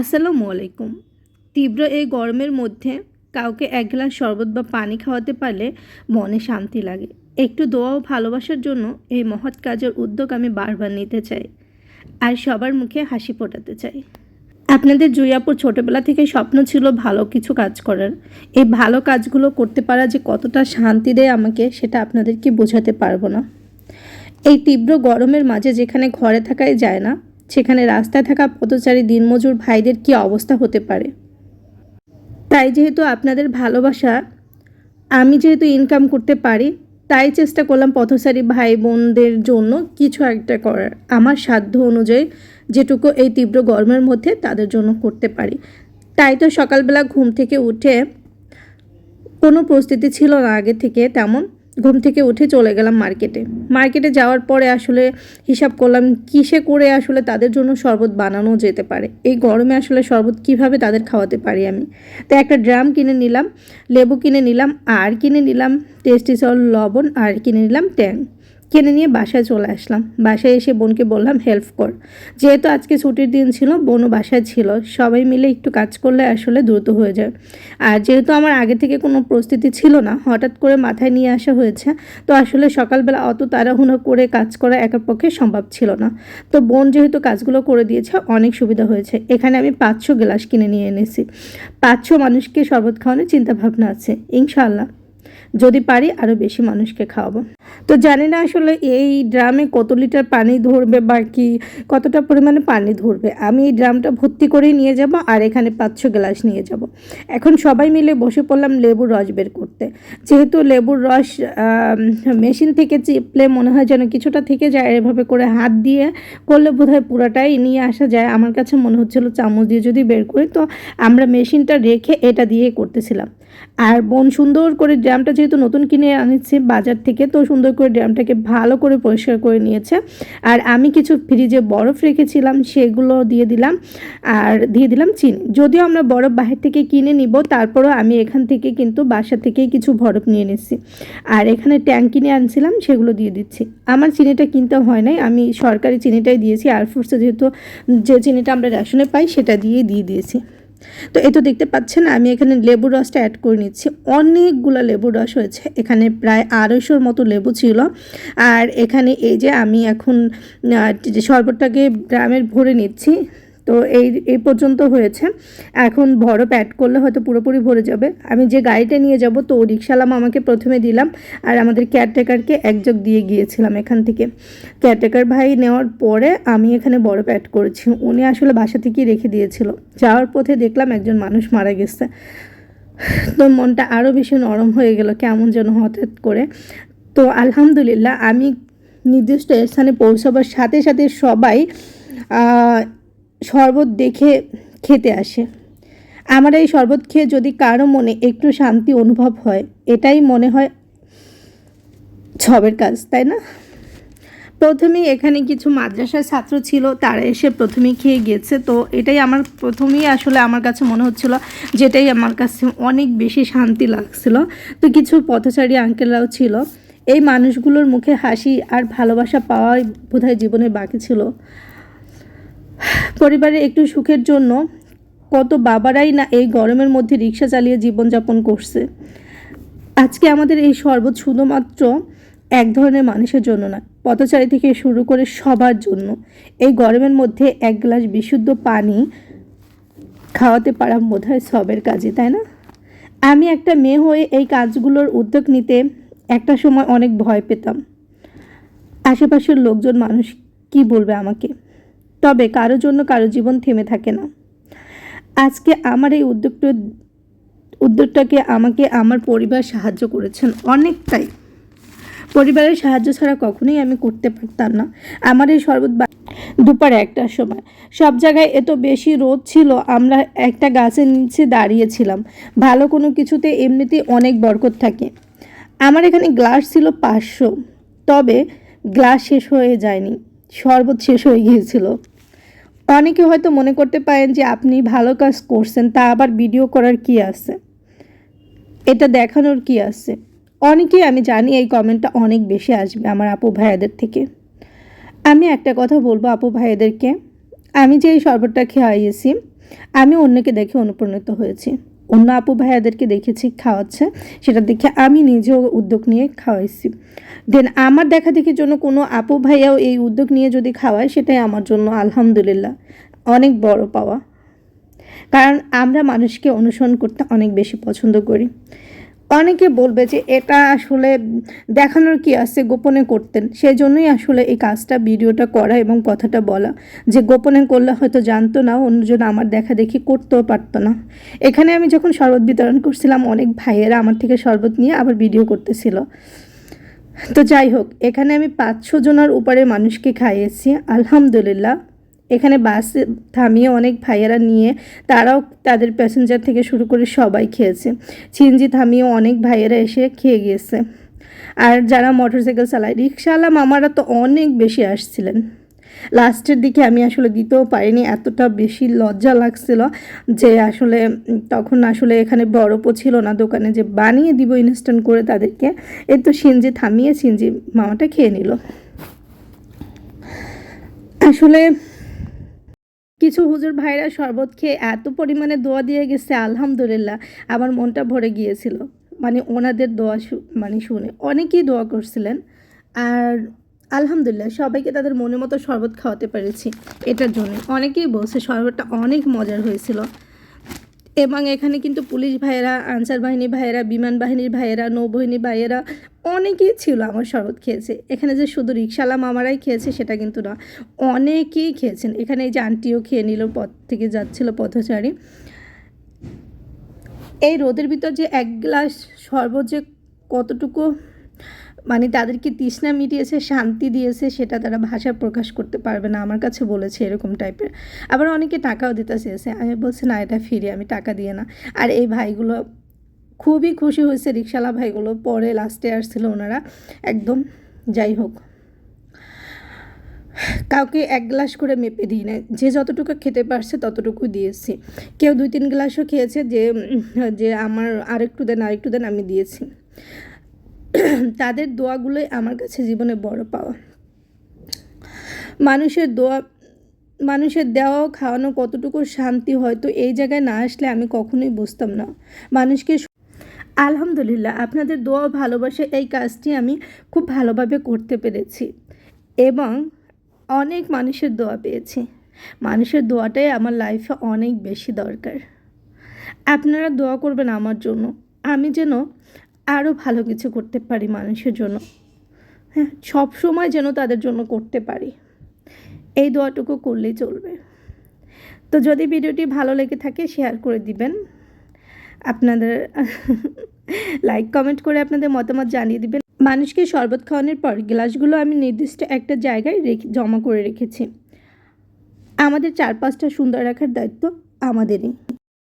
আসসালামু আলাইকুম। তীব্র এই গরমের মধ্যে কাউকে এক গ্লাস শরবত বা পানি খাওয়াতে পারলে মনে শান্তি লাগে। একটু দোয়া ও ভালোবাসার জন্য এই মহৎ কাজের উদ্যোগ আমি বারবার নিতে চাই আর সবার মুখে হাসি ফোটাতে চাই। আপনাদের জুইয়াপুর ছোটোবেলা থেকে স্বপ্ন ছিল ভালো কিছু কাজ করার। এই ভালো কাজগুলো করতে পারা যে কতটা শান্তি দেয় আমাকে সেটা আপনাদেরকে বোঝাতে পারব না? এই তীব্র গরমের মাঝে যেখানে ঘরে থাকাই যায় না সেখানে রাস্তায় থাকা পথচারী দিনমজুর ভাইদের কি অবস্থা হতে পারে? তাই যেহেতু আপনাদের ভালোবাসা, আমি যেহেতু ইনকাম করতে পারি, তাই চেষ্টা করলাম পথচারী ভাই বোনদের জন্য কিছু একটা করার। আমার সাধ্য অনুযায়ী যেটুকু এই তীব্র গরমের মধ্যে তাদের জন্য করতে পারি। তাই তো সকালবেলা ঘুম থেকে উঠে কোনো প্রস্তুতি ছিল না আগে থেকে তেমন। ঘুম থেকে উঠে চলে গেলাম মার্কেটে। মার্কেটে যাওয়ার পরে আসলে হিসাব করলাম, কিসে করে আসলে তাদের জন্য শরবত বানানো যেতে পারে? এই গরমে আসলে শরবত কীভাবে তাদের খাওয়াতে পারি আমি? তো একটা ড্রাম কিনে নিলাম, লেবু কিনে নিলাম, আর কিনে নিলাম টেস্টিসল লবণ, আর কিনে নিলাম ট্যাং। কিনে নিয়ে বাসায় চলে আসলাম। বাসায় এসে বোনকে বললাম হেল্প কর। যেহেতু আজকে ছুটির দিন ছিল, বোনও বাসায় ছিল। সবাই মিলে একটু কাজ করলে আসলে দ্রুত হয়ে যায়। আর যেহেতু আমার আগে থেকে কোনো প্রস্তুতি ছিল না, হঠাৎ করে মাথায় নিয়ে আসা হয়েছে, তো আসলে সকালবেলা অত তাড়াহুড়ো করে কাজ করা একার পক্ষে সম্ভব ছিল না। তো বোন যেহেতু কাজগুলো করে দিয়েছে, অনেক সুবিধা হয়েছে। এখানে আমি পাঁচশো গ্লাস কিনে নিয়ে এনেছি। পাঁচশো মানুষকে শরবত খাওয়ানোর চিন্তা ভাবনা আছে ইনশাল্লাহ যদি পারি, আরও বেশি মানুষকে খাওয়াবো। তো জানি না আসলে এই ড্রামে কত লিটার পানি ধরবে বা কি, কতটা পরিমাণে পানি ধরবে। আমি এই ড্রামটা ভর্তি করেই নিয়ে যাব আর এখানে পাঁচশো গ্লাস নিয়ে যাব। এখন সবাই মিলে বসে পড়লাম লেবুর রস বের করতে। যেহেতু লেবুর রস মেশিন থেকে চিপলে মনে হয় যেন কিছুটা থেকে যায়, এভাবে করে হাত দিয়ে করলে বোধহয় পুরাটাই নিয়ে আসা যায়। আমার কাছে মনে হচ্ছিল চামচ দিয়ে যদি বের করি, তো আমরা মেশিনটা রেখে এটা দিয়ে করতেছিলাম। আর বোন সুন্দর করে ড্রামটা যেহেতু নতুন কিনে আনিচ্ছে বাজার থেকে, তো সুন্দর করে ড্রামটাকে ভালো করে পরিষ্কার করে নিয়েছে। আর আমি কিছু ফ্রিজে বরফ রেখেছিলাম, সেগুলো দিয়ে দিলাম, আর দিয়ে দিলাম চিনি। যদিও আমরা বরফ বাহির থেকে কিনে নিব, তারপরও আমি এখান থেকে কিন্তু বাসা থেকেই কিছু বরফ নিয়ে নিচ্ছি। আর এখানে ট্যাঙ্ক কিনে আনছিলাম, সেগুলো দিয়ে দিচ্ছি। আমার চিনিটা কিনতে হয় নাই, আমি সরকারি চিনিটাই দিয়েছি এয়ারফোর্সে যেহেতু যে চিনিটা আমরা রেশনে পাই, সেটা দিয়েই দিয়ে দিয়েছি। তো এই তো দেখতে পাচ্ছেন, আমি এখানে লেবুর রসটা অ্যাড করে নিচ্ছি। অনেকগুলো লেবুর রস হয়েছে, এখানে প্রায় আড়াইশোর মতো লেবু ছিল। আর এখানে এই যে আমি এখন যে শরবতটাকে ড্রামের ভরে নিচ্ছি তো এই এই পর্যন্ত হয়েছে। এখন বরফ অ্যাড করলে হয়তো পুরোপুরি ভরে যাবে। আমি যে গাড়িটা নিয়ে যাব, তো রিক্সালাম আমাকে প্রথমে দিলাম আর আমাদের কেয়ারটেকারকে একযোগ দিয়ে গিয়েছিলাম এখান থেকে। কেয়ারটেকার ভাই নেওয়ার পরে আমি এখানে বরফ প্যাড করেছি। উনি আসলে বাসা থেকেই রেখে দিয়েছিল। যাওয়ার পথে দেখলাম একজন মানুষ মারা গেছে। তো মনটা আরও বেশি নরম হয়ে গেল, কেমন যেন হঠাৎ করে। তো আলহামদুলিল্লাহ, আমি নির্দিষ্ট স্থানে পৌঁছাবার সাথে সাথে সবাই শরবত দেখে খেতে আসে। আমার এই শরবত খেয়ে যদি কারও মনে একটু শান্তি অনুভব হয়, এটাই মনে হয় ছবের কাজ, তাই না? প্রথমেই এখানে কিছু মাদ্রাসার ছাত্র ছিল, তারা এসে প্রথমেই খেয়ে গিয়েছে তো এটাই আমার প্রথমেই আসলে আমার কাছে মনে হচ্ছিল, যেটাই আমার কাছে অনেক বেশি শান্তি লাগছিল। তো কিছু পথচারী আঙ্কেলরাও ছিল। এই মানুষগুলোর মুখে হাসি আর ভালোবাসা পাওয়াই বোধহয় জীবনের বাকি ছিল। পরিবারের একটু সুখের জন্য কত বাবারাই না এই গরমের মধ্যে রিক্সা চালিয়ে জীবনযাপন করছে। আজকে আমাদের এই শরবত শুধুমাত্র এক ধরনের মানুষের জন্য না, পথচারী থেকে শুরু করে সবার জন্য। এই গরমের মধ্যে এক গ্লাস বিশুদ্ধ পানি খাওয়াতে পারা বোধ হয় সবের কাজে তাই না? আমি একটা মেয়ে হয়ে এই কাজগুলোর উদ্যোগ নিতে একটা সময় অনেক ভয় পেতাম। আশেপাশের লোকজন মানুষ কি বলবে আমাকে? তবে কারোর জন্য কারও জীবন থেমে থাকে না। আজকে আমার এই উদ্যোগটা, উদ্যোগটাকে আমাকে আমার পরিবার সাহায্য করেছেন অনেকটাই। পরিবারের সাহায্য ছাড়া কখনোই আমি করতে পারতাম না। আমার এই শরবত দুপার একটার সময়। সব জায়গায় এত বেশি রোদ ছিল, আমরা একটা গাছের নিচে দাঁড়িয়েছিলাম। ভালো কোনো কিছুতে এমনিতেই অনেক বরকত থাকে। আমার এখানে গ্লাস ছিল পাঁচশো, তবে গ্লাস শেষ হয়ে যায়নি। শরবত শেষ হয়ে গিয়েছিল। অনেকে হয়তো মনে করতে পারেন যে আপনি ভালো কাজ করছেন, তা আবার ভিডিও করার কি আছে? এটা দেখানোর কি আছে? অনেকেই আমি জানি এই কমেন্টটা অনেক বেশি আসবে আমার আপু ভাইয়াদের থেকে। আমি একটা কথা বলব আপু ভাইয়াদেরকে। আমি যে এই শরবতটা খেয়ে আমি অন্যকে দেখে অনুপ্রাণিত হয়েছি। অন্য আপু ভাইয়াদেরকে দেখেছি, খাওয়াচ্ছে। সেটা দেখে আমি নিজেও উদ্যোগ নিয়ে খাওয়াইছি। দেন আমার দেখা দেখির জন্য কোনো আপু ভাইয়াও এই উদ্যোগ নিয়ে যদি খাওয়ায়, সেটাই আমার জন্য আলহামদুলিল্লাহ অনেক বড় পাওয়া। কারণ আমরা মানুষকে অনুসরণ করতে অনেক বেশি পছন্দ করি। অনেকে বলবে যে এটা আসলে দেখানোর কি আছে, গোপনে করতেন। সেই জন্যই আসলে এই কাজটা, ভিডিওটা করা এবং কথাটা বলা। যে গোপনে করলে হয়তো জানতো না, অন্যজন আমার দেখা দেখি করতেও পারতো না। এখানে আমি যখন শরবত বিতরণ করছিলাম, অনেক ভাইয়েরা আমার থেকে শরবত নিয়ে আবার ভিডিও করতেছিল। তো যাই হোক, এখানে আমি পাঁচশো জনের উপরে মানুষকে খাইয়েছি, আলহামদুলিল্লাহ। এখানে বাসে থামিয়ে অনেক ভাইয়েরা নিয়ে তারাও তাদের প্যাসেঞ্জার থেকে শুরু করে সবাই খেয়েছে। সিএনজি থামিয়ে অনেক ভাইয়েরা এসে খেয়ে গিয়েছে। আর যারা মোটরসাইকেল চালায় রিক্সাওয়ালা মামারা তো অনেক বেশি আসছিলেন। লাস্টের দিকে আমি আসলে দিতেও পারিনি, এতটা বেশি লজ্জা লাগছিল যে আসলে তখন আসলে এখানে বরফও ছিল না, দোকানে যে বানিয়ে দিব ইনস্ট্যান্ট করে তাদেরকে এই তো সিনজি থামিয়ে সিনজি মামাটা খেয়ে নিল। আসলে কিছু হুজুর ভাইরা শরবত খেয়ে এত পরিমাণে দোয়া দিয়ে গেছে, আলহামদুলিল্লাহ। আমার মনটা ভরে গিয়েছিল। মানে ওনাদের দোয়া মানে শুনে। অনেকেই দোয়া করছিলেন। আর আলহামদুলিল্লাহ, সবাইকে তাদের মনের মতো শরবত খাওয়াতে পেরেছি এটার জন্য। অনেকেই বলছে শরবতটা অনেক মজার হয়েছিল। এবং এখানে কিন্তু পুলিশ ভাইয়েরা, আনসার বাহিনী ভাইয়েরা, বিমান বাহিনীর ভাইয়েরা নৌবাহিনী ভাইয়েরা অনেকেই ছিল আমার শরবত খেয়েছে। এখানে যে শুধু রিক্সাওয়ালা মামারাই খেয়েছে সেটা কিন্তু না অনেকেই খেয়েছেন। এখানে এই যে আন্টিও খেয়ে নিল, পথ থেকে যাচ্ছিল পথচারী। এই রোদের ভিতর যে এক গ্লাস শরবত যে কতটুকু মানে তাদেরকে তৃষ্ণা মিটিয়েছে, শান্তি দিয়েছে, সেটা তারা ভাষায় প্রকাশ করতে পারবে না। আমার কাছে বলেছে এরকম টাইপের। আবার অনেকে টাকাও দিতে চেয়েছে। আমি বলছি, না, এটা ফিরে আমি টাকা দিয়ে না। আর এই ভাইগুলো খুবই খুশি হয়েছে রিক্সাওয়ালা ভাইগুলো। পরে লাস্টে আসছিল ওনারা। একদম যাই হোক। কাউকে এক গ্লাস করে মেপে দিই না যে যতটুকু খেতে পারছে ততটুকু দিয়েছি। কেউ দুই তিন গ্লাসও খেয়েছে যে যে আমার আরেকটু দেন আরেকটু দেন আমি দিয়েছি। তাদের দোয়াগুলোই আমার কাছে জীবনে বড় পাওয়া। মানুষের দোয়া, মানুষের দেওয়া খাওয়ানো কতটুকু শান্তি হয়তো এই জায়গায় না আসলে আমি কখনোই বুঝতাম না। মানুষকে আলহামদুলিল্লাহ, আপনাদের দোয়া ভালোবাসা এই কাজটি আমি খুব ভালোভাবে করতে পেরেছি এবং অনেক মানুষের দোয়া পেয়েছি। মানুষের দোয়াটাই আমার লাইফে অনেক বেশি দরকার। আপনারা দোয়া করবেন আমার জন্য। আমি যেন আরও ভালো কিছু করতে পারি মানুষের জন্য। হ্যাঁ সব সময় যেন তাদের জন্য করতে পারি। এই দোয়াটুকু করলেই চলবে। তো যদি ভিডিওটি ভালো লেগে থাকে শেয়ার করে দিবেন। আপনাদের লাইক কমেন্ট করে আপনাদের মতামত জানিয়ে দিবেন। মানুষকে শরবত খাওয়ানোর পর গ্লাসগুলো আমি নির্দিষ্ট একটা জায়গায় রেখে, জমা করে রেখেছি। আমাদের চারপাশটা সুন্দর রাখার দায়িত্ব আমাদেরই।